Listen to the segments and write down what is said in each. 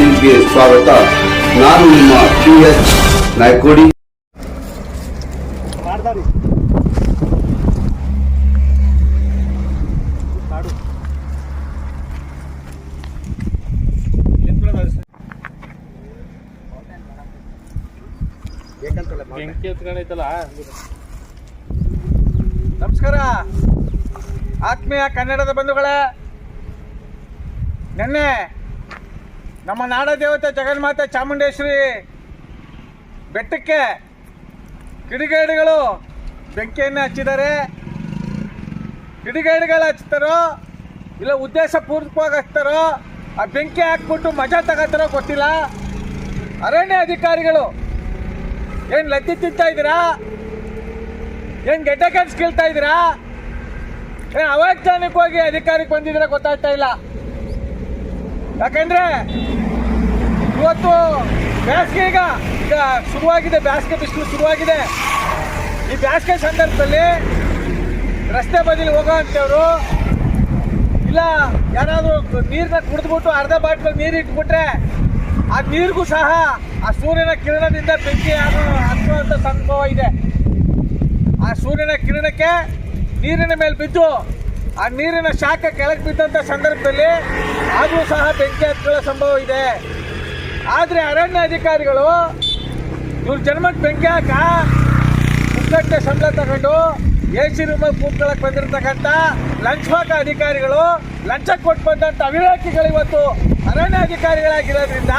ಸುಸ್ವಾಗತ ನಾನು ನಿಮ್ಮ ಪಿ ಎಸ್ ನಾಯ್ಕೋಡಿ. ನಮಸ್ಕಾರ. ಆತ್ಮೀಯ ಕನ್ನಡದ ಬಂಧುಗಳೇ ನಿನ್ನೆ ನಮ್ಮ ನಾಡ ದೇವತೆ ಜಗನ್ಮಾತೆ ಚಾಮುಂಡೇಶ್ವರಿ ಬೆಟ್ಟಕ್ಕೆ ಕಿಡಿಗೇಡಿಗಳು ಬೆಂಕಿಯನ್ನು ಹಚ್ಚಿದ್ದಾರೆ. ಕಿಡಿಗೇಡಿಗಳು ಹಚ್ತಾರೋ ಇಲ್ಲ ಉದ್ದೇಶ ಪೂರ್ವಕವಾಗಿ ಹಚ್ತಾರೋ ಆ ಬೆಂಕಿ ಹಾಕ್ಬಿಟ್ಟು ಮಜಾ ತಗೋತಾರೋ ಗೊತ್ತಿಲ್ಲ. ಅರಣ್ಯ ಅಧಿಕಾರಿಗಳು ಏನು ಲದ್ದಿ ತಿಂತಾ ಇದ್ದೀರಾ? ಏನು ಗೆಡ್ಡೆ ಕೆಲ್ಸ ಕೇಳ್ತಾ ಇದ್ದೀರಾ? ಏನು ಅವೈಜ್ಞಾನಿಕವಾಗಿ ಅಧಿಕಾರಿಗೆ ಬಂದಿದ್ರೆ ಗೊತ್ತಾಗ್ತಾ ಇಲ್ಲ. ಯಾಕಂದ್ರೆ ಇವತ್ತು ಬೇಸಿಗೆ ಈಗ ಈಗ ಶುರುವಾಗಿದೆ ಬೇಸಿಗೆ ಬಿಸಿಲು ಶುರುವಾಗಿದೆ. ಈ ಬೇಸಿಗೆ ಸಂದರ್ಭದಲ್ಲಿ ರಸ್ತೆ ಬದಿಲಿ ಹೋಗೋವಂಥವ್ರು, ಇಲ್ಲ ಯಾರಾದರೂ ನೀರನ್ನ ಕುಡಿದ್ಬಿಟ್ಟು ಅರ್ಧ ಬಾಟ್ಲು ನೀರು ಇಟ್ಬಿಟ್ರೆ ಆ ನೀರಿಗೂ ಸಹ ಆ ಸೂರ್ಯನ ಕಿರಣದಿಂದ ಬೆಂಕಿ ಯಾರು ಹತ್ತುವಂಥ ಸಂಭವ ಇದೆ. ಆ ಸೂರ್ಯನ ಕಿರಣಕ್ಕೆ ನೀರಿನ ಮೇಲೆ ಬಿದ್ದು, ಆ ನೀರಿನ ಶಾಖ ಕೆಳಗೆ ಬಿದ್ದಂಥ ಸಂದರ್ಭದಲ್ಲಿ ಆದರೂ ಸಹ ಬೆಂಕಿ ಹತ್ಕೊಳ್ಳೋ ಸಂಭವ ಇದೆ. ಆದರೆ ಅರಣ್ಯ ಅಧಿಕಾರಿಗಳು ಇವ್ರ ಜನ್ಮಕ್ಕೆ ಬೆಂಕಿ ಹಾಕ ಮುಕ್ಕಟ್ಟೆ ಸಂಬಳ ತಗೊಂಡು ಎ ಸಿ ರೂಮಲ್ಲಿ ಕೂತ್ಕೊಳ್ಳೋಕೆ ಬಂದಿರತಕ್ಕಂಥ ಲಂಚವಾಕ ಅಧಿಕಾರಿಗಳು ಲಂಚ ಕೊಟ್ಟು ಬಂದಂಥ ಅವಿವೇಕಿಗಳು ಇವತ್ತು ಅರಣ್ಯ ಅಧಿಕಾರಿಗಳಾಗಿರೋದ್ರಿಂದ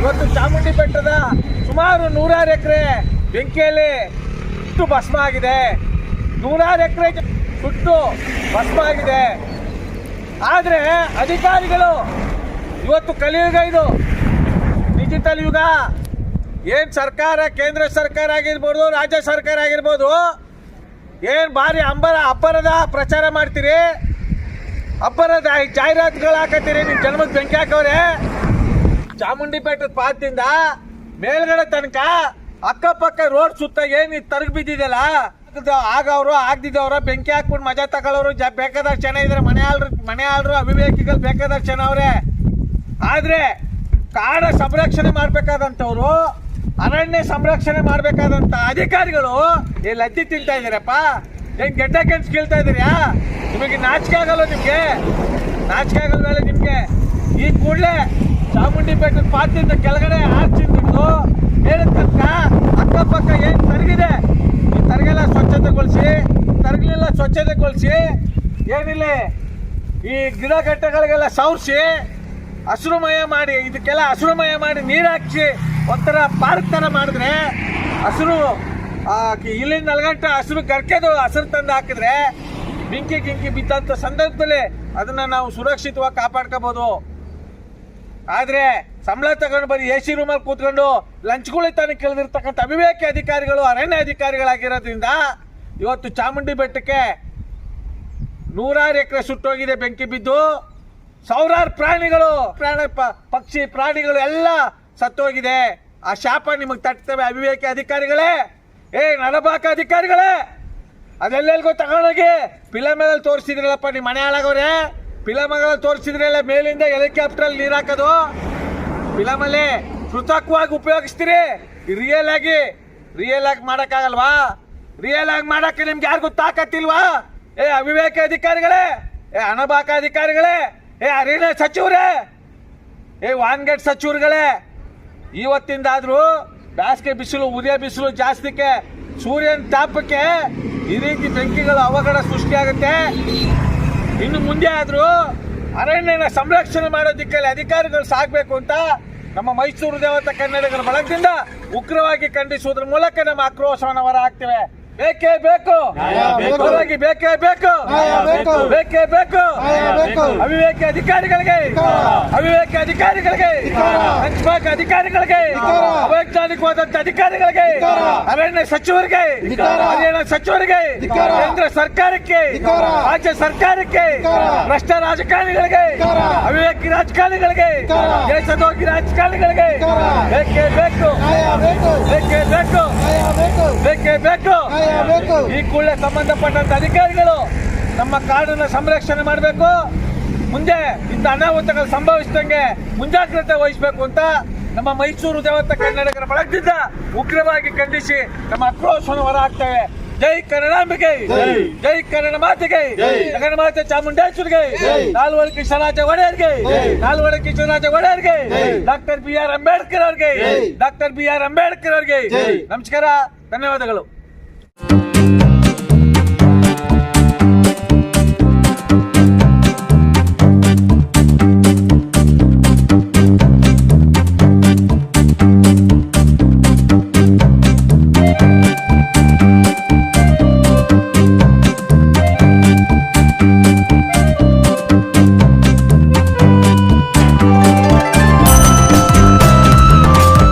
ಇವತ್ತು ಚಾಮುಂಡಿ ಬೆಟ್ಟದ ಸುಮಾರು ನೂರಾರು ಎಕರೆ ಬೆಂಕಿಯಲ್ಲಿ ಸುಟ್ಟು ಭಸ್ಮ ಆಗಿದೆ. ನೂರಾರು ಎಕರೆ ಸುಟ್ಟು ಭಸ್ಮ ಆಗಿದೆ. ಆದರೆ ಅಧಿಕಾರಿಗಳು ಇವತ್ತು ಕಲಿಯುಗ ಇದು. ಡಿಜಿಟಲ್ ಯುಗ. ಏನು ಸರ್ಕಾರ, ಕೇಂದ್ರ ಸರ್ಕಾರ ಆಗಿರ್ಬೋದು, ರಾಜ್ಯ ಸರ್ಕಾರ ಆಗಿರ್ಬೋದು, ಏನು ಭಾರಿ ಅಂಬರ, ಅಬ್ಬರದ ಪ್ರಚಾರ ಮಾಡ್ತೀರಿ? ಅಬ್ಬರದ ಜಾಹೀರಾತುಗಳು ಹಾಕತ್ತೀರಿ ನಿಮ್ಮ ಜನ್ಮದ ಬೆಂಕಿ ಹಾಕವ್ರೆ? ಚಾಮುಂಡಿ ಬೆಟ್ಟದ ಪಾದದಿಂದ ಮೇಲ್ಗಡೆ ತನಕ ಅಕ್ಕಪಕ್ಕ ರೋಡ್ ಸುತ್ತ ಏನು ತರಗ್ ಬಿದ್ದಿದೆಯಲ್ಲ ಆಗವರು, ಆಗ್ದಿದ್ದವ್ರು, ಬೆಂಕಿ ಹಾಕ್ಬಿಟ್ಟು ಮಜಾ ತಗೊಳ್ಳೋರು, ಜ ಬೇಕಾದಷ್ಟು ಜನ ಇದ್ರೆ ಮನೆ ಆಳ್ರು ಮನೆ ಆಳ್ರು ಅವಿವೇಕಿಗಳು ಬೇಕಾದಷ್ಟು ಜನ ಅವ್ರೆ. ಆದ್ರೆ ಕಾಡ ಸಂರಕ್ಷಣೆ ಮಾಡ್ಬೇಕಾದಂಥವ್ರು, ಅರಣ್ಯ ಸಂರಕ್ಷಣೆ ಮಾಡ್ಬೇಕಾದಂತ ಅಧಿಕಾರಿಗಳು ಈ ಲದ್ದಿ ತಿಂತಾ ಇದ್ದೀರಪ್ಪ? ಏನ್ ಗೆಡ್ಡ ಕೆನ್ಸ್ ಕೇಳ್ತಾ ನಿಮಗೆ ನಾಚಿಕೆ ಆಗಲ್ಲ ನಿಮ್ಗೆ? ನಾಚಿಕೆ ಆಗಲ್ವಲ್ಲ ನಿಮ್ಗೆ. ಈ ಕೂಡಲೇ ಚಾಮುಂಡಿ ಬೆಟ್ಟದ ಪಾತ್ರದಿಂದ ಕೆಳಗಡೆ ಆರ್ಚಿಂದು ಮೇಲೆ ತಕ್ಕ ಅಕ್ಕಪಕ್ಕ ಏನ್ ತರಗಿದೆ? ಈ ತರಗೆಲ್ಲ ಸ್ವಚ್ಛತೆಗೊಳಿಸಿ ತರಗಲೆಲ್ಲ ಸ್ವಚ್ಛತೆಗೊಳಿಸಿ, ಏನಿಲ್ಲ ಈ ಗಿಡ ಗಟ್ಟೆಗಳಿಗೆಲ್ಲ ಸವರಿಸಿ ಹಸಿರುಮಯ ಮಾಡಿ, ಇದಕ್ಕೆಲ್ಲ ಹಸಿರುಮಯ ಮಾಡಿ ನೀರು ಹಾಕಿ ಒಂಥರ ಪಾರ್ಕ್ ಥರ ಮಾಡಿದ್ರೆ ಹಸಿರು ಇಲ್ಲಿಂದ ನಲ್ಗಂಟ ಹಸಿರು ಕರ್ಕೆದು ಹಸಿರು ತಂದು ಹಾಕಿದ್ರೆ ಬೆಂಕಿ ಗಿಂಕಿ ಬಿದ್ದಂಥ ಸಂದರ್ಭದಲ್ಲಿ ಅದನ್ನ ನಾವು ಸುರಕ್ಷಿತವಾಗಿ ಕಾಪಾಡ್ಕೋಬೋದು. ಆದರೆ ಸಂಬಳ ತಗೊಂಡು ಬರೀ ಎ ಸಿ ರೂಮಲ್ಲಿ ಕೂತ್ಕೊಂಡು ಲಂಚ್ಗಳು ತಾನೆ ಕೇಳಿದಿರ್ತಕ್ಕಂಥ ಅವಿವೇಕಿ ಅಧಿಕಾರಿಗಳು, ಅರಣ್ಯ ಅಧಿಕಾರಿಗಳಾಗಿರೋದ್ರಿಂದ ಇವತ್ತು ಚಾಮುಂಡಿ ಬೆಟ್ಟಕ್ಕೆ ನೂರಾರು ಎಕರೆ ಸುಟ್ಟೋಗಿದೆ ಬೆಂಕಿ ಬಿದ್ದು. ಸಾವಿರಾರು ಪ್ರಾಣಿಗಳು, ಪ್ರಾಣ ಪಕ್ಷಿ, ಪ್ರಾಣಿಗಳು ಎಲ್ಲ ಸತ್ತೋಗಿದೆ. ಆ ಶಾಪ ನಿಮಗೆ ತಟ್ತವೆ ಅವಿವೇಕಿ ಅಧಿಕಾರಿಗಳೇ. ಏ ನರಬಾಕ ಅಧಿಕಾರಿಗಳೇ. ಅದೆಲ್ಲೆಲ್ಗೋ ತಗೊಂಡೋಗಿ ಪಿಲಮಲ್ಲಿ ತೋರಿಸಿದ್ರಲ್ಲಪ್ಪ ನಿಮ್ಮ ಮನೆ ಹಾಳಾಗವ್ರೆ ಪಿಲಮಗಳಲ್ಲಿ ತೋರಿಸಿದ್ರಲ್ಲ ಮೇಲಿಂದ ಹೆಲಿಕಾಪ್ಟ್ರಲ್ಲಿ ನೀರು ಹಾಕೋದು ಫಿಲಮಲ್ಲಿ ಕೃತಕವಾಗಿ ಉಪಯೋಗಿಸ್ತೀರಿ. ರಿಯಲ್ ಆಗಿ ರಿಯಲ್ ಆಗಿ ಮಾಡೋಕ್ಕಾಗಲ್ವಾ? ರಿಯಲ್ ಆಗಿ ಮಾಡಕ್ಕೆ ನಿಮ್ಗೆ ಯಾರಿಗೂ ತಾಕತ್ತಿಲ್ವಾ? ಏ, ಅವಿವೇಕ ಅಧಿಕಾರಿಗಳೇ. ಏ ಅನಬಾಕ ಅಧಿಕಾರಿಗಳೇ. ಏ ಅರಣ್ಯ ಸಚಿವರೇ? ಏ ವಾನ್ಗೇಟ್ ಸಚಿವರುಗಳೇ, ಇವತ್ತಿಂದಾದ್ರೂ ಬೇಸಿಗೆ ಬಿಸಿಲು, ಉದಯ ಬಿಸಿಲು ಜಾಸ್ತಿಕ್ಕೆ ಸೂರ್ಯನ ತಾಪಕ್ಕೆ ಈ ರೀತಿ ಬೆಂಕಿಗಳು ಅವಘಡ ಸೃಷ್ಟಿಯಾಗುತ್ತೆ. ಇನ್ನು ಮುಂದೆ ಆದರೂ ಅರಣ್ಯನ ಸಂರಕ್ಷಣೆ ಮಾಡೋ ದಿಕ್ಕಲ್ಲಿ ಅಧಿಕಾರಿಗಳು ಸಾಗಬೇಕು ಅಂತ ನಮ್ಮ ಮೈಸೂರು ದೇವತಾ ಕನ್ನಡಿಗರ ಬಳಗದಿಂದ ಉಗ್ರವಾಗಿ ಖಂಡಿಸುವುದರ ಮೂಲಕ ನಮ್ಮ ಆಕ್ರೋಶವನ್ನು ಹೊರ ಬೇಕೇ ಬೇಕು. ಉಗ್ರವಾಗಿ ಬೇಕೇ. ಬೇಕು ಬೇಕೇ. ಬೇಕು. ಅವಿವೇಕ ಅಧಿಕಾರಿಗಳಿಗೆ. ಅವಿವೇಕ ಅಧಿಕಾರಿಗಳಿಗೆ. ಹಂಚ್ಬಾಕ ಅಧಿಕಾರಿಗಳಿಗೆ. ಅವೈಜ್ಞಾನಿಕವಾದಂತ ಅಧಿಕಾರಿಗಳಿಗೆ. ಅರಣ್ಯ ಸಚಿವರಿಗೆ. ಅರಣ್ಯ ಸಚಿವರಿಗೆ. ಕೇಂದ್ರ ಸರ್ಕಾರಕ್ಕೆ. ರಾಜ್ಯ ಸರ್ಕಾರಕ್ಕೆ. ಭ್ರಷ್ಟ ರಾಜಕಾರಣಿಗಳಿಗೆ. ಅವಿವೇಕಿ ರಾಜಕಾರಣಿಗಳಿಗೆ. ದೇಶದೋಗಿ ರಾಜಕಾರಣಿಗಳಿಗೆ. ಬೇಕೇ ಬೇಕು. ಬೇಕೇ. ಬೇಕು ಬೇಕೇ. ಬೇಕು. ಈ ಕೂಡಲೇ ಸಂಬಂಧಪಟ್ಟಂತ ಅಧಿಕಾರಿಗಳು ನಮ್ಮ ಕಾಡನ್ನ ಸಂರಕ್ಷಣೆ ಮಾಡಬೇಕು. ಮುಂದೆ ಇಂಥ ಅನಾಹುತಗಳು ಸಂಭವಿಸಿದಂಗೆ ಮುಂಜಾಗ್ರತೆ ವಹಿಸಬೇಕು ಅಂತ ನಮ್ಮ ಮೈಸೂರು ದೇವತ ಕನ್ನಡಿಗರ ಬಳಗದಿಂದ ಉಗ್ರವಾಗಿ ಖಂಡಿಸಿ ನಮ್ಮ ಆಕ್ರೋಶವನ್ನು ಹೊರಹಾಕ್ತೇವೆ. ಜೈ ಕನ್ನಡಾಂಬಿಕೆ ಜೈ. ಕನ್ನಡ ಮಾತಿಗೆ. ಕನ್ನಡ ಮಾತೆ ಚಾಮುಂಡೇಶ್ವರಿಗೆ. ನಾಲ್ವಡಿ ಕೃಷ್ಣರಾಜ ಒಡೆಯರ್ಗೆ. ನಾಲ್ವಡಿ ಕೃಷ್ಣರಾಜ ಒಡೆಯರ್ಗೆ. ಡಾಕ್ಟರ್ ಬಿ ಆರ್ ಅಂಬೇಡ್ಕರ್ ಅವ್ರಿಗೆ. ಡಾಕ್ಟರ್ ಬಿ ಆರ್ ಅಂಬೇಡ್ಕರ್ ಅವ್ರಿಗೆ. ನಮಸ್ಕಾರ. ಧನ್ಯವಾದಗಳು.